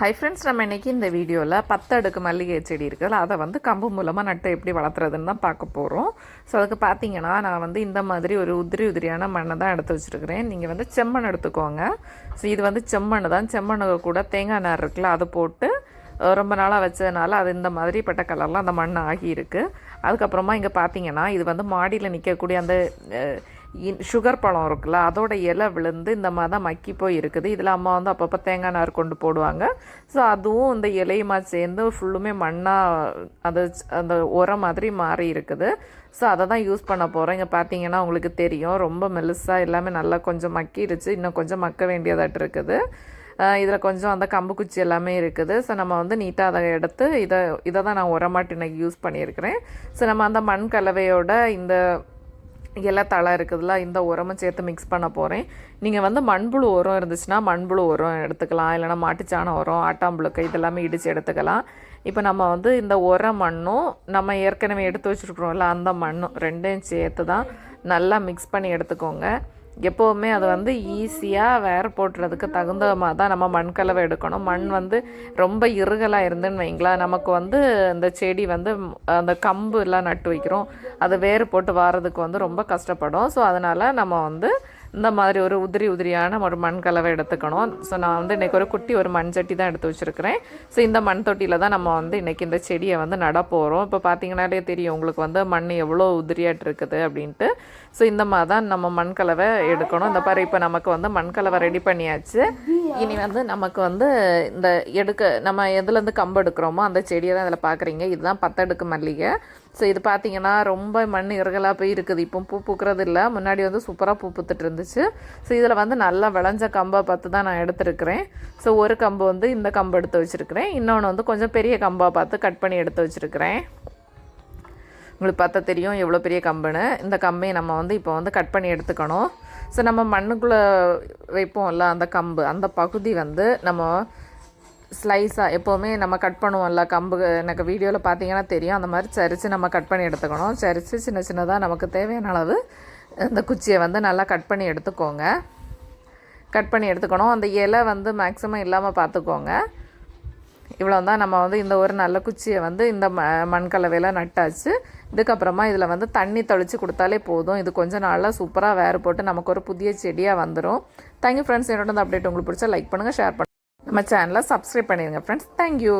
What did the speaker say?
Hi friends நம்ம இன்றைக்கி இந்த வீடியோவில் பத்து அடுக்கு மல்லிகை செடி இருக்குதுல்ல அதை வந்து கம்பு மூலமாக நட்டு எப்படி வளர்த்துறதுன்னு தான் பார்க்க போகிறோம் ஸோ அதுக்கு பார்த்தீங்கன்னா நான் வந்து இந்த மாதிரி ஒரு உதிரி உதிரியான மண்ணை தான் எடுத்து வச்சுருக்கிறேன். நீங்கள் வந்து செம்மண் எடுத்துக்கோங்க. ஸோ இது வந்து செம்மண் தான். செம்மண்ணு கூட தேங்காய் நார் இருக்குல்ல அதை போட்டு ரொம்ப நாளாக வச்சதுனால அது இந்த மாதிரி பட்ட கலரில் அந்த மண் ஆகியிருக்கு. அதுக்கப்புறமா இங்கே பார்த்தீங்கன்னா இது வந்து மாடியில் நிற்கக்கூடிய அந்த சுகர் பழம் இருக்குல்ல அதோட இலை விழுந்து இந்த மாதிரி தான் மக்கி போய் இருக்குது. இதில் அம்மா வந்து அப்பப்போ தேங்காய் நார் கொண்டு போடுவாங்க. ஸோ அதுவும் இந்த இலையுமா சேர்ந்து ஃபுல்லுமே மண்ணாக அது அந்த உரம் மாதிரி மாறி இருக்குது. ஸோ அதை தான் யூஸ் பண்ண போகிறோம் இங்கே பார்த்தீங்கன்னா உங்களுக்கு தெரியும் ரொம்ப மெலுசாக எல்லாமே நல்லா கொஞ்சம் மக்கிடுச்சு. இன்னும் கொஞ்சம் மக்க வேண்டியதாட்டு இருக்குது. இதில் கொஞ்சம் அந்த கம்பு குச்சி எல்லாமே இருக்குது. ஸோ நம்ம வந்து நீட்டாக அதை எடுத்து இதை இதை தான் நான் உரமாட்டு இன்னைக்கு யூஸ் பண்ணியிருக்கிறேன். ஸோ நம்ம அந்த மண் கலவையோட இந்த இலை தழை இருக்குதுல்ல இந்த உரமும் சேர்த்து மிக்ஸ் பண்ண போகிறேன் நீங்கள் வந்து மண்புழு உரம் இருந்துச்சுன்னா மண்புழு உரம் எடுத்துக்கலாம். இல்லைனா மாட்டுச்சாண உரம் ஆட்டாம்புழுக்கை இதெல்லாமே இடித்து எடுத்துக்கலாம். இப்போ நம்ம வந்து இந்த உர மண்ணும் நம்ம ஏற்கனவே எடுத்து வச்சுருக்குறோம்ல அந்த மண்ணும் ரெண்டையும் சேர்த்து தான் நல்லா மிக்ஸ் பண்ணி எடுத்துக்கோங்க. எப்போவுமே அது வந்து ஈஸியாக வேறு போட்டுறதுக்கு தகுந்த மாதிரி தான் நம்ம மண்கலவை எடுக்கணும். மண் வந்து ரொம்ப இறுகலாக இருந்துன்னு வைங்களேன் நமக்கு வந்து அந்த செடி வந்து அந்த கம்பு எல்லாம் நட்டு வைக்கிறோம். அது வேறு போட்டு வாரதுக்கு வந்து ரொம்ப கஷ்டப்படும். ஸோ அதனால் நம்ம வந்து இந்த மாதிரி ஒரு உதிரி உதிரியான ஒரு மண் கலவை எடுத்துக்கணும். ஸோ நான் வந்து இன்றைக்கி ஒரு குட்டி ஒரு மண் சட்டி தான் எடுத்து வச்சுருக்கிறேன். ஸோ இந்த மண் தொட்டியில் தான் நம்ம வந்து இன்றைக்கி இந்த செடியை வந்து நட போகிறோம் இப்போ பார்த்தீங்கன்னாலே தெரியும் உங்களுக்கு வந்து மண் எவ்வளோ உதிரியாட்டு இருக்குது அப்படின்ட்டு. ஸோ இந்த மாதிரி தான் நம்ம மண் கலவை எடுக்கணும். இந்த பாரு இப்போ நமக்கு வந்து மண் கலவை ரெடி பண்ணியாச்சு. இனி வந்து நமக்கு வந்து இந்த எடுக்க நம்ம எதுலேருந்து கம்பு எடுக்கிறோமோ அந்த செடியை தான் இதில் பார்க்குறீங்க இதுதான் பத்தடுக்கு மல்லிகை. ஸோ இது பார்த்தீங்கன்னா ரொம்ப மண் இறகலாக போய் இருக்குது. இப்போ பூ பூக்கிறது இல்லை முன்னாடி வந்து சூப்பராக பூ பூத்துட்டு இருந்துச்சு. ஸோ இதில் வந்து நல்லா விளைஞ்ச கம்பை பார்த்து தான் நான் எடுத்திருக்கிறேன். ஸோ ஒரு கம்பு வந்து இந்த கம்பு எடுத்து வச்சுருக்கிறேன். இன்னொன்று வந்து கொஞ்சம் பெரிய கம்பாக பார்த்து கட் பண்ணி எடுத்து வச்சுருக்கிறேன். உங்களுக்கு பார்த்தா தெரியும் எவ்வளோ பெரிய கம்புன்னு. இந்த கம்பையை நம்ம வந்து இப்போ வந்து கட் பண்ணி எடுத்துக்கணும். ஸோ நம்ம மண்ணுக்குள்ளே வைப்போம்ல அந்த கம்பு. அந்த பகுதி வந்து நம்ம ஸ்லைஸாக எப்போவுமே நம்ம கட் பண்ணுவோம்ல கம்பு எனக்கு வீடியோவில் பார்த்தீங்கன்னா தெரியும். அந்த மாதிரி சரித்து நம்ம கட் பண்ணி எடுத்துக்கணும். சரித்து சின்ன சின்னதாக நமக்கு தேவையான அளவு இந்த குச்சியை வந்து நல்லா கட் பண்ணி எடுத்துக்கோங்க. கட் பண்ணி எடுத்துக்கணும். அந்த இலை வந்து மேக்ஸிமம் இல்லாமல் பார்த்துக்கோங்க இவ்வளோ தான் நம்ம வந்து இந்த ஒரு நல்ல குச்சியை வந்து இந்த ம மண் கலவையில் நட்டாச்சு. இதுக்கப்புறமா இதில் வந்து தண்ணி தெளித்து கொடுத்தாலே போதும். இது கொஞ்சம் நாளில் சூப்பராக வேறு போட்டு நமக்கு ஒரு புதிய செடியாக வந்துடும் தேங்க்யூ ஃப்ரெண்ட்ஸ் என்னோட இந்த அப்டேட் உங்களுக்கு பிடிச்சா லைக் பண்ணுங்கள் ஷேர் பண்ணுங்கள் நம்ம சேனலை சப்ஸ்கிரைப் பண்ணிடுங்க ஃப்ரெண்ட்ஸ் தேங்க்யூ